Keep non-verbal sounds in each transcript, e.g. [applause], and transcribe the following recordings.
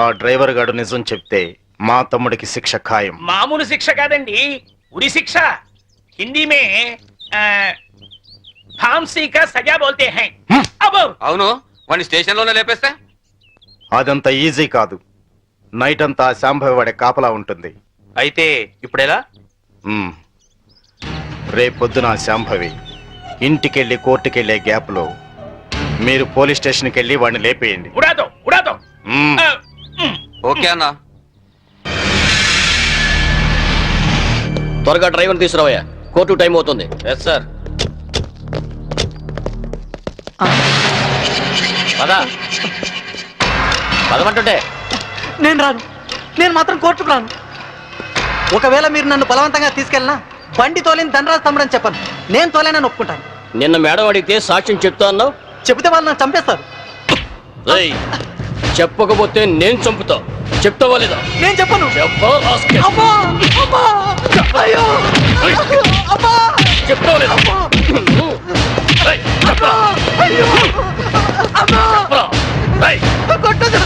ఆ డ్రైవర్ గాడు నిజం చెప్తే మా తమ్ముడికి శిక్ష ఖాయం. మామూలు శిక్ష కాదండి ఉరి శిక్ష. హిందీమే బోల్తే అవును అదంత ఈజీ కాదు. నైట్ అంతా శాంభవి వాడే కాపలా ఉంటుంది. అయితే ఇప్పుడెలా? రే రేపొద్దున శాంభవి ఇంటికెళ్ళి కోర్టుకెళ్ళే గ్యాప్లో మీరు పోలీస్ స్టేషన్కి వెళ్ళి వాడిని లేపేయండి. ఉడాదో ఉడాదో. ఓకే అన్న. త్వరగా డ్రైవర్ తీసుకురావయ్యా. కోర్టు టైం అవుతుంది. ఎస్ సార్ పదమంటుంటే. నేను రాను. నేను మాత్రం కోర్టుకు రాను. ఒకవేళ మీరు నన్ను బలవంతంగా తీసుకెళ్ళినా బండి తోలేని ధనరాజ్ తమ్ముడని చెప్పను. నేను తోలేనని ఒప్పుకుంటాను. నిన్న మేడం అడిగితే సాక్ష్యం చెప్తా అన్నావు? చెబితే వాళ్ళు నన్ను చంపేస్తారు. చెప్పకపోతే నేను చంపుతా. చెప్తావా లేదా? నేను చెప్పను! చెప్తావా లేదా!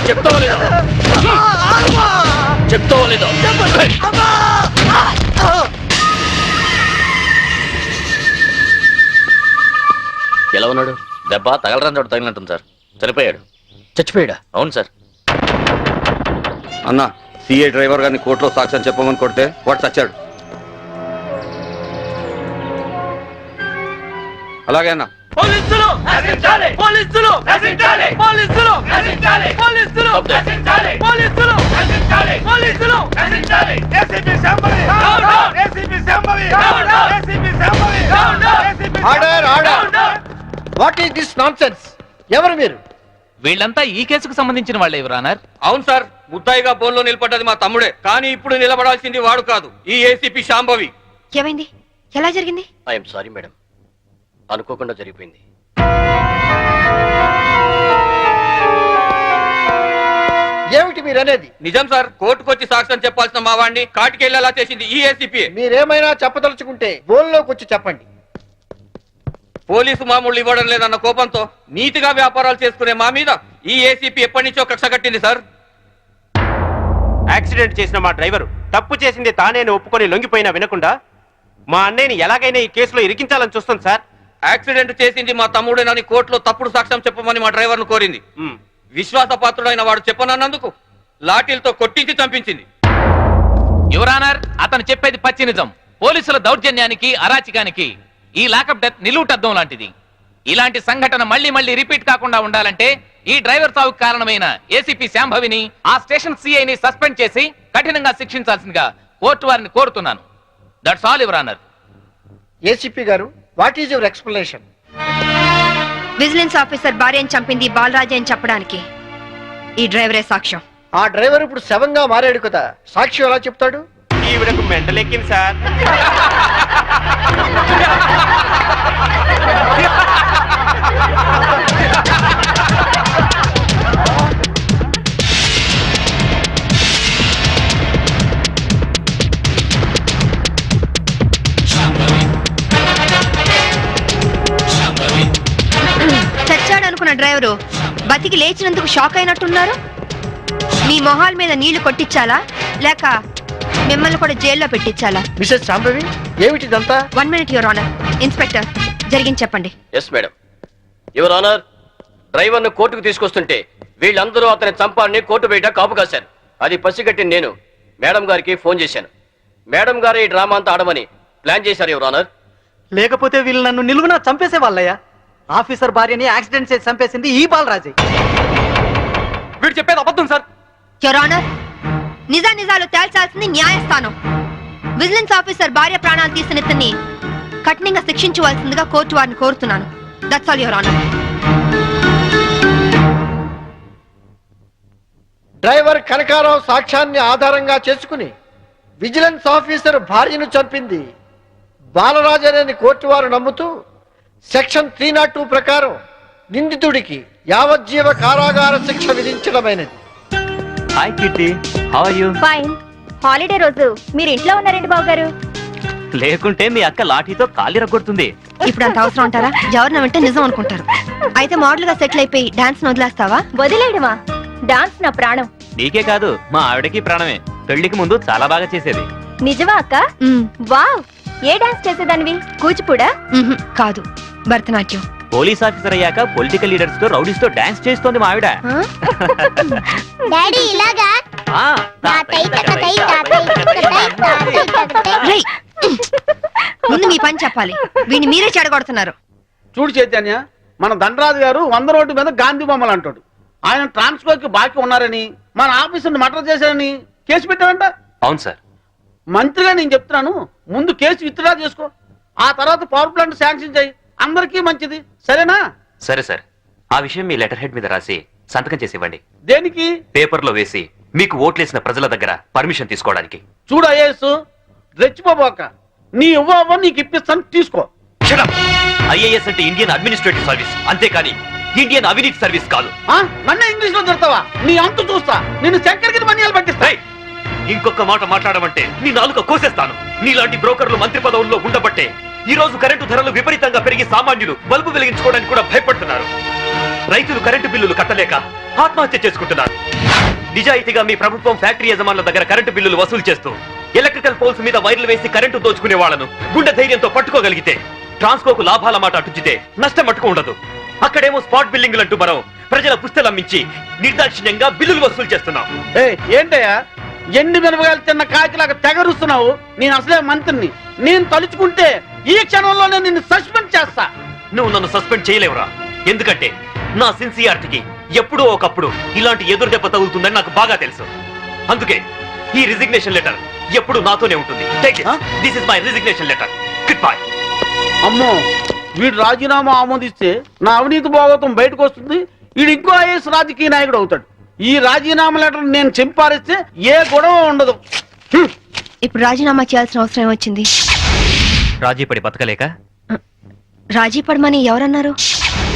చెప్తావా లేదా! చెప్తావా లేదా! ఎలా ఉన్నాడు? దెబ్బ తగలరాని చోట తగిలినట్టుంది సార్. చనిపోయాడు. చచ్చిపోయాడా? అవును సార్. అన్నా సిఏ డ్రైవర్ గారిని కోర్టులో సాక్ష్యం చెప్పమని కొడితే వాడు చచ్చాడు. అలాగే అన్నా. పోలీసులు! నశించాలి! పోలీసులు! నశించాలి! పోలీసులు! నశించాలి! పోలీసులు! Stop there. నశించాలి! పోలీసులు! నశించాలి! పోలీసులు! నశించాలి! ACP Shambhavi down down ACP Shambhavi down down ACP Shambhavi down down ACP order order what is this non ఎవరు మీరు? వీళ్ళంతా ఈ కేసుకు సంబంధించిన వాళ్ళే యువరానర్ అవును సార్ ముద్దాయిగా బోన్లో నిలబడ్డది మా తమ్ముడే. కానీ ఇప్పుడు నిలబడాల్సింది వాడు కాదు ఈ ఏసీపీ శాంభవి. ఏమైంది? ఎలా జరిగింది? I'm sorry madam. అనుకోకుండా జరిగిపోయింది. ఏమిటి మీరు అనేది నిజం సార్ కోర్టుకు వచ్చి సాక్ష్యం చెప్పాల్సిన మా వాడిని కాటికెళ్ళేలా చేసింది ఈ ఏసీపీ మీరేమైనా చెప్పదలుచుకుంటే బోల్లోకి వచ్చి చెప్పండి. పోలీసు మామూలు ఇవ్వడం లేదన్న కోపంతో నీతిగా వ్యాపారాలు చేసుకునే మా మీద ఈ ఏసీపీ ఎప్పటి నుంచో కక్ష కట్టింది సార్. యాక్సిడెంట్ చేసిన మా డ్రైవరు తప్పు చేసింది తానేని ఒప్పుకొని లొంగిపోయినా వినకుండా మా అన్నయ్యని ఎలాగైనా ఈ కేసులో ఇరికించాలని చూస్తుంది సార్. యాక్సిడెంట్ చేసింది మా తమ్ముడేనని కోర్టులో తప్పుడు సాక్ష్యం చెప్పమని మా డ్రైవర్ను కోరింది. విశ్వాసపాత్రుడైన వాడు చెప్పనన్నందుకు లాఠీలతో కొట్టించి చంపించింది. యువరానర్ అతను చెప్పేది పచ్చి నిజం. పోలీసుల దౌర్జన్యానికి అరాచకానికి ఈ లాకప్ డెత్ నిలువుటద్దం లాంటిది. ఇలాంటి సంఘటన మళ్ళీ మళ్ళీ రిపీట్ కాకుండా ఉండాలంటే ఈ డ్రైవర్ సావుకు కారణమైన ఏసీపీ శాంభవిని ఆ స్టేషన్ సిఐని సస్పెండ్ చేసి కఠినంగా శిక్షించాల్సిందిగా కోర్టు వారిని కోరుతున్నాను. That's all your honour ACP గారు what is your explanation vigilance officer భార్యను చంపింది బాలరాజే అని చెప్పడానికి. ఈ డ్రైవరే సాక్ష్యం. ఆ డ్రైవర్ ఇప్పుడు శవంగా మారాడు కదా. సాక్షి ఎలా చెప్తాడు? ఈవిడకు మెంటలెక్కింది సార్. డ్రైవరు బతికి లేచినందుకు షాక్ అయినట్టున్నారు? మీ మొహాల మీద నీళ్ళు కొట్టించాలా? లేక మిమ్మల్ని కూడా జైల్లో పెట్టించాలా? మిసెస్ శాంభవి ఏమిటిదంతా one minute your honour inspector జరిగింది చెప్పండి. ఎస్ మేడం యువర్ ఆనర్ డ్రైవర్ను కోర్టుకు తీసుకొస్తుంటే వీళ్ళందరూ అతని చంపాలని కోర్టు బయట కాపు కాశారు. అది పసిగట్టి నేను మేడం గారికి ఫోన్ చేశాను. మేడం గారు ఈ డ్రామా అంతా ఆడమని ప్లాన్ చేశారు యువర్ ఆనర్ లేకపోతే వీళ్ళు నన్ను నిలువున చంపేసే వాళ్ళయ్యా ఆఫీసర్ భార్యని యాక్సిడెంట్ చేసి చంపేసింది ఈ బాలరాజే. వీడు చెప్పేది అబద్ధం సార్. యువర్ ఆనర్ నిజా నిజాలు తేల్చాల్సింది న్యాయస్థానం. విజిలెన్స్ ఆఫీసర్ భార్య ప్రాణాలు తీసిన ఇతన్ని కఠినంగా శిక్షించవలసిందిగా కోర్టు వారిని కోరుతున్నాను. That's all your honour driver Kanakarao సాక్ష్యాన్ని ఆధారంగా చేసుకుని విజిలెన్స్ ఆఫీసర్ భార్యను చంపింది బాలరాజనేని కోర్టు వారు నమ్ముతూ సెక్షన్ త్రీ నాట్ టూ ప్రకారం నిందితుడికి యావజ్జీవ కారాగార శిక్ష విధించడమైనది. Hi Kitty how are you fine holiday రోజు. మీరు ఇంట్లో ఉన్నారండి బాబు గారు లేకుంటే మీ అక్క లాఠీతో కాలి రగొడుతుంది ఇప్పుడు అంత అవసరం అంటారా ఎవరిన వింటే నిజం అనుకుంటారు. అయితే మోడల్గా సెటిల్ అయిపోయి డాన్స్ వదిలేస్తావా? వదిలేయడమా? డాన్స్ నా ప్రాణం. నీకే కాదు మా ఆవిడకి ప్రాణమే. పెళ్ళికి ముందు చాలా బాగా చేసేది. నిజమా అక్క? వావ్. ఏ డాన్స్ చేసేదానివి? కూచిపూడా? కాదు. భరతనాట్యం. పోలీస్ ఆఫీసర్ అయ్యాక పొలిటికల్ లీడర్స్తో రౌడీస్తో డాన్స్ చేస్తోంది మా ఆవిడ? డాడీ ఇలాగా? ఆ, తాతయ్య తకతయ్య, తాతయ్య తకతయ్య, తాతయ్య తకతయ్య. రేయ్! ముందు మీ పని చెప్పాలి. వీడిని మీరే చెడగొడుతున్నారు. చూడు చైతన్య మన దండరాజు గారు వంద రోడ్డు మీద గాంధీ బొమ్మలు అంటాడు. ఆయన ట్రాన్స్ఫర్కి బాకీ ఉన్నారని మన ఆఫీసుని మర్డర్ చేశారని కేసు పెట్టారంట? అవును సార్. మంత్రిగా నేను చెప్తున్నాను ముందు కేసు విత్డ్రా చేసుకో. ఆ తర్వాత పవర్ ప్లాంట్ శాంక్షన్ చేయి. అందరికీ మంచిది. సరేనా? సరే సార్. ఆ విషయం మీ లెటర్ హెడ్ మీద రాసి సంతకం చేసి ఇవ్వండి. దేనికి? పేపర్లో వేసి మీకు ఓట్లేసిన ప్రజల దగ్గర పర్మిషన్ తీసుకోవడానికి. చూడు అయ్యేసు రెచ్చిపోబోక. నీ ఇవ్వ నీకు ఇప్పిస్తాను తీసుకో. ఐఏఎస్ అంటే ఇండియన్ అడ్మినిస్ట్రేటివ్ సర్వీస్. అంతేకాని ఇండియన్ అవినీతి సర్వీస్ కాదు. ఆ? నన్నే ఇంగ్లీష్లో తిడతావా? నీ అంతు చూస్తా. నిన్ను చక్కెరకి మనీ పట్టిస్తా. రేయ్! ఇంకొక మాట మాట్లాడమంటే నీ నాలుక కోసేస్తాను. నీలాంటి బ్రోకర్లు మంత్రి పదవుల్లో ఉండబట్టే ఈ రోజు కరెంటు ధరలు విపరీతంగా పెరిగి సామాన్యులు బల్బు వెలిగించుకోవడానికి కూడా భయపడుతున్నారు. రైతులు కరెంటు బిల్లులు కట్టలేక ఆత్మహత్య చేసుకుంటున్నారు. నిజాయితీగా మీ ప్రభుత్వం ఫ్యాక్టరీ యజమానుల దగ్గర కరెంటు బిల్లులు వసూలు చేస్తూ ఎలక్ట్రికల్ పోల్స్ మీద వైర్లు వేసి కరెంటు దోచుకునే వాళ్ళను గుండె ధైర్యంతో పట్టుకోగలిగితే ట్రాన్స్కోకు లాభాల మాట అటుచితే నష్టం అట్టుకు ఉండదు. అక్కడేమో స్పాట్ బిల్లింగ్లు అంటూ మనం ప్రజల పుస్తలు అమ్మించి నిర్దాక్షిణ్యంగా బిల్లులు వసూలు చేస్తున్నాం. ఏంటయ్యా? ఎండి మిరపకాయలు తిన్న కాకిలాగా తెగరుస్తున్నావు. నేను అసలే మంత్రిని. నేను తలుచుకుంటే ఈ క్షణంలోనే నిన్ను సస్పెండ్ చేస్తా. నువ్వు నన్ను సస్పెండ్ చేయలేవురా. ఎందుకంటే నా సిన్సియారిటీకి ఎప్పుడో ఒకప్పుడు ఇలాంటి ఎదురు దెబ్బ తగులుతుందని నాకు బాగా తెలుసు. అందుకే ఈ రిజిగ్నేషన్ లెటర్ ఎప్పుడు నాతోనే ఉంటుంది. This is my resignation letter goodbye అమ్మో వీడు రాజీనామా ఆమోదిస్తే నా అవినీతి భాగవతం బయటకు వస్తుంది. వీడు ఇంకో ఐఎస్ రాజకీయ నాయకుడు అవుతాడు. ఈ రాజీనామా లెటర్ నేను చింపారిస్తే ఏ గొడవ ఉండదు. ఇప్పుడు రాజీనామా చేయాల్సిన అవసరం ఏమొచ్చింది? రాజీ పడి బతకలేక? రాజీ పడమని ఎవరన్నారు?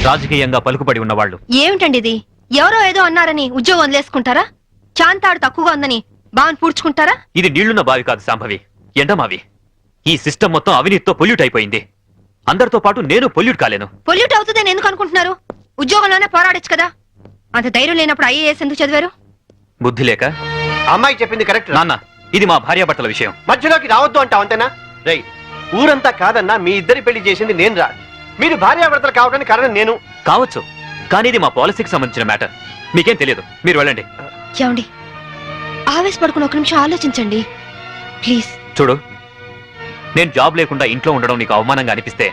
రాజకీయంగా పలుకుబడి ఉన్నవాళ్ళు. ఏమిటండి ఇది? ఎవరో ఏదో అన్నారని ఉద్యోగం వదిలేసుకుంటారా? చాంతాడు తక్కువగా ఉందని బావని పూడ్చుకుంటారా? ఇది నీళ్ళున్న బావి కాదు సాంభవి. ఎండమావి. ఈ సిస్టమ్ మొత్తం అవినీతితో పొల్యూట్ అయిపోయింది. అందరితో పాటు నేను పొల్యూట్ కాలేను. పొల్యూట్ అవుతుందని ఎందుకు అనుకుంటున్నారు? ఉద్యోగంలోనే పోరాడొచ్చు కదా. అంత ధైర్యం లేనప్పుడు ఐఏఎస్ ఎందుకు చదివారు? బుద్ధి లేక? అమ్మాయి చెప్పింది కరెక్ట్ నాన్న ఇది మా భార్యాభర్తల విషయం. మధ్యలోకి రావద్దు అంటావు అంతేనా? రై ఊరంతా కాదన్నా మీ ఇద్దరి పెళ్ళి చేసింది నేను రా. మీరు భార్యాభర్తలు కావడానికి కారణం నేను. కావచ్చు కానీ ఇది మా పాలసీకి సంబంధించిన మ్యాటర్. మీకేం తెలియదు మీరు వెళ్ళండి. ఏమండి ఆవేశపడుకుని ఒక నిమిషం ఆలోచించండి. ప్లీజ్. చూడు నేను జాబ్ లేకుండా ఇంట్లో ఉండడం నీకు అవమానంగా అనిపిస్తే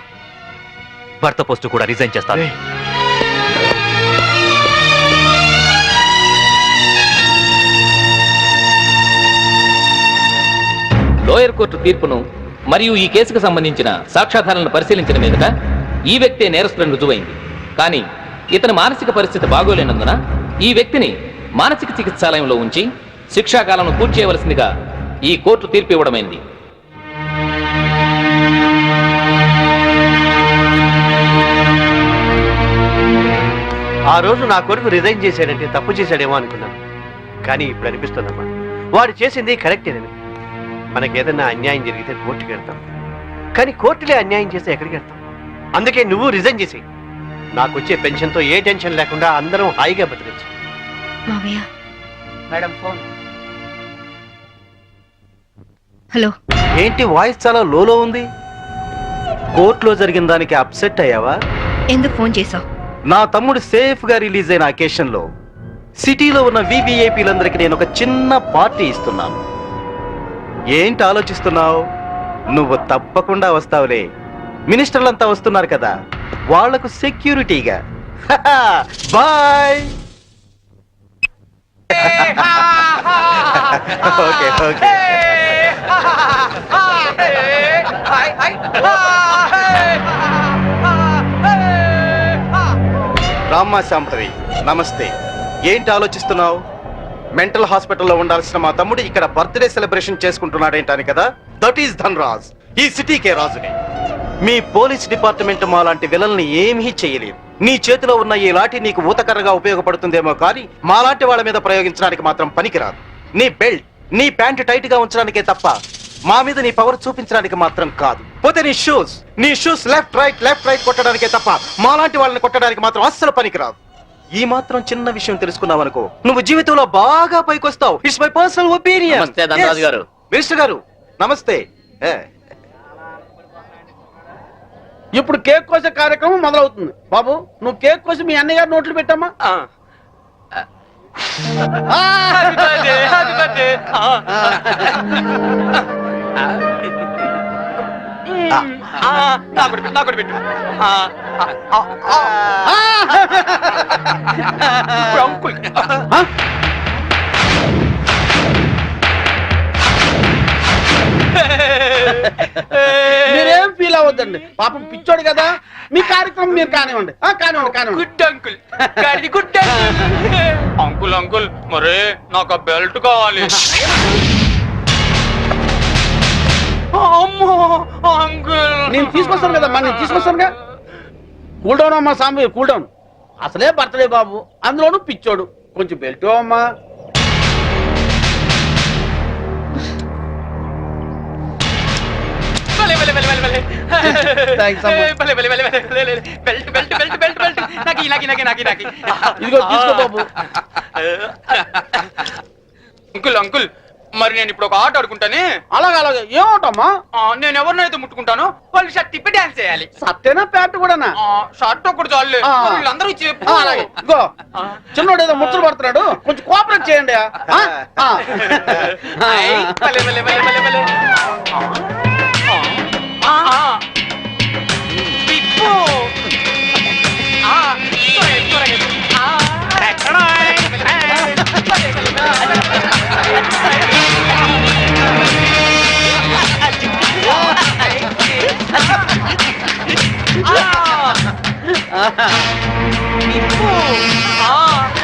భర్త పోస్టు కూడా రిజైన్ చేస్తాను. లోయర్ కోర్టు తీర్పును మరియు ఈ కేసుకు సంబంధించిన సాక్ష్యాధారాలను పరిశీలించిన మీదట ఈ వ్యక్తే నేరస్తులను రుజువైంది. కానీ ఇతని మానసిక పరిస్థితి బాగోలేనందున ఈ వ్యక్తిని మానసిక చికిత్సాలయంలో ఉంచి శిక్షాకాలను పూర్తి చేయవలసిందిగా ఈ కోర్టు తీర్పు ఇవ్వడమైంది. ఆ రోజు నా కొడుకు రిజైన్ చేశాడంటే తప్పు చేశాడేమో అనుకున్నాను. కానీ ఇప్పుడు అనిపిస్తుందమ్మా వాడు చేసింది కరెక్టేనని. మనకేదన్నా అన్యాయం జరిగితే కోర్టుకి వెళ్తాం. కానీ కోర్టులే అన్యాయం చేస్తే ఎక్కడికి వెళ్తాం? అందుకే నువ్వు రిజైన్ చేసి నాకు వచ్చే పెన్షన్తో ఏ టెన్షన్ లేకుండా అందరం హాయిగా బతికచ్చు. మావయ్య మేడం ఫోన్. హలో. ఏంటి వాయిస్ చాలా లోలో ఉంది? కోర్టులో జరిగిన దానికి అప్సెట్ అయ్యావా? ఎందుకు ఫోన్ చేసావు నా తమ్ముడు సేఫ్గా రిలీజ్ అయిన అకేషన్లో సిటీలో ఉన్న వివిఐపీలందరికీ నేను ఒక చిన్న పార్టీ ఇస్తున్నాను. ఏంటి ఆలోచిస్తున్నావు? నువ్వు తప్పకుండా వస్తావులే. మినిస్టర్లంతా వస్తున్నారు కదా. వాళ్ళకు సెక్యూరిటీగా. బాయ్! Okay okay. రామ్మా శాంభవి నమస్తే. ఏంటి ఆలోచిస్తున్నావు? మెంటల్ హాస్పిటల్లో ఉండాల్సిన మా తమ్ముడు ఇక్కడ బర్త్డే సెలబ్రేషన్ చేసుకుంటున్నాడేంటని కదా? That is Dhanraj. ఈ సిటీకే రాజుని. మీ పోలీస్ డిపార్ట్మెంట్ మా లాంటి విలల్ని ఏమీ చేయలేదు. నీ చేతిలో ఉన్న ఈ లాఠీ నీకు ఊతకర్రగా ఉపయోగపడుతుందేమో కానీ మాలాంటి వాళ్ళ మీద ప్రయోగించడానికి మాత్రం పనికిరాదు. నీ బెల్ట్ నీ ప్యాంట్ టైట్గా ఉంచడానికే తప్ప మా మీద నీ పవర్ చూపించడానికి మాత్రం కాదు. పోతే నీ షూస్ నీ shoes left right left right కొట్టడానికే తప్ప మాలాంటి వాళ్ళని కొట్టడానికి మాత్రం అస్సలు పనికిరాదు. ఈ మాత్రం చిన్న విషయం తెలుసుకున్నావు అనుకో నువ్వు జీవితంలో బాగా పైకొస్తావు. ఇట్స్ మై పర్సనల్ ఒపీనియన్ నమస్తే, ధనరాజు గారు. మినిస్టర్ గారు నమస్తే. ఇప్పుడు కేక్ కోసే కార్యక్రమం మొదలవుతుంది. బాబు నువ్వు కేక్ కోసి మీ అన్నయ్య గారు నోట్లు పెట్టమ్మా. ఆ? మీరేం ఫీల్ అవ్వద్దండి. పాపం పిచ్చోడు కదా. మీ కార్యక్రమం మీరు కానివ్వండి. ఆ, కానివ్వండి కానివ్వండి. గుడ్ అంకుల్ గాడిది గుడ్ అంకుల్ అంకుల్ మరే నాకు ఆ బెల్ట్ కావాలి. [laughs] నేను తీసుకొస్తాను కదా నేను తీసుకొస్తానుగా? కూల్ డౌన్ అమ్మా సాంబి కూల్ డౌన్ అసలే బర్త్డే బాబు. అందులోనూ పిచ్చోడు. కొంచెం బెల్ట్ అమ్మా. ఇదిగో తీసుకో బాబు. [laughs] Uncle uncle. మరి నేను ఇప్పుడు ఒక ఆట ఆడుకుంటానే? అలాగే అలాగే. ఏమవుతామా ఆ, నేను ఎవరినైతే ముట్టుకుంటాను వాళ్ళు షర్ట్ తిప్పి డాన్స్ చేయాలి. సత్తేనా ప్యాంట్ కూడానా? ఆ, షర్ట్ ఒక్కటి చాలే ఆ. వీళ్ళందరూ చెప్పు. ఆ, అలాగే. చిన్నోడు ఏదో ముచ్చలు పడుతున్నాడు. కొంచెం కోఆపరేట్ చేయండి. ఆ? ఆ. ఐ, భలే, భలే, భలే, భలే, భలే. ఆ, ఆ, ఆ. తిప్పు. ఆ,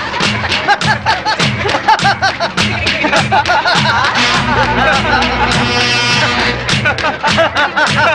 త్వరగా, త్వరగా. ఆ, భలే, భలే, భలే. తిప్పు. ఆ. అన్నయ్య అన్నయ్య తమ్ముడు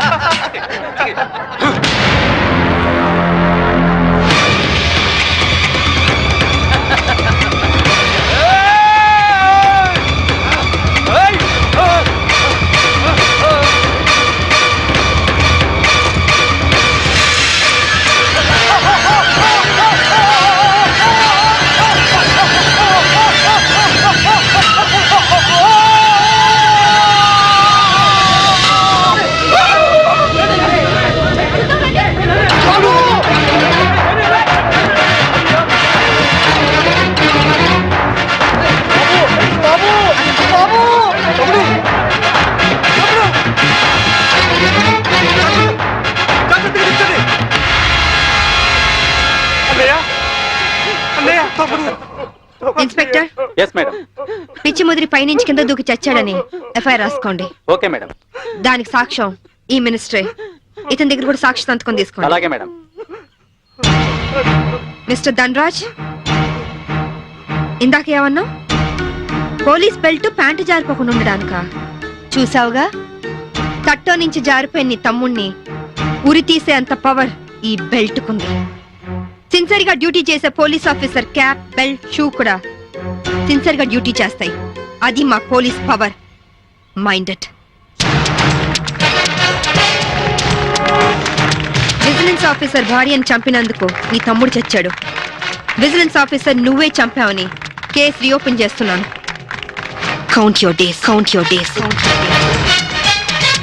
ఇన్స్పెక్టర్? ఎస్ మేడం పిచ్చి ముదిరి పైనుంచి కింద దూకి చచ్చాడని ఎఫ్ఐఆర్ రాసుకోండి. ఓకే మేడం దానికి సాక్ష్యం ఈ మినిస్ట్రీ. ఇతని దగ్గర కూడా సాక్షి సంతకం తీసుకోండి. అలాగే మేడం మిస్టర్ ధనరాజ్? ఇందాక ఏమన్నా పోలీస్ బెల్ట్ ప్యాంటు జారిపోకుండా ఉండడానిక? చూసావుగా? తట్టో నుంచి జారిపోయిన నీ తమ్ముణ్ణి ఉరి తీసే అంత పవర్ ఈ బెల్ట్ కుంది సిన్సియర్గా డ్యూటీ చేసే police officer cap belt shoe కూడా సిన్సియర్గా డ్యూటీ చేస్తాయి. అది మా police power. Minded vigilance officer భార్యను చంపినందుకు నీ తమ్ముడు చచ్చాడు. విజిలెన్స్ ఆఫీసర్ నువ్వే చంపావని కేసు రీఓపెన్ చేస్తున్నాను. Count your days count your days count your days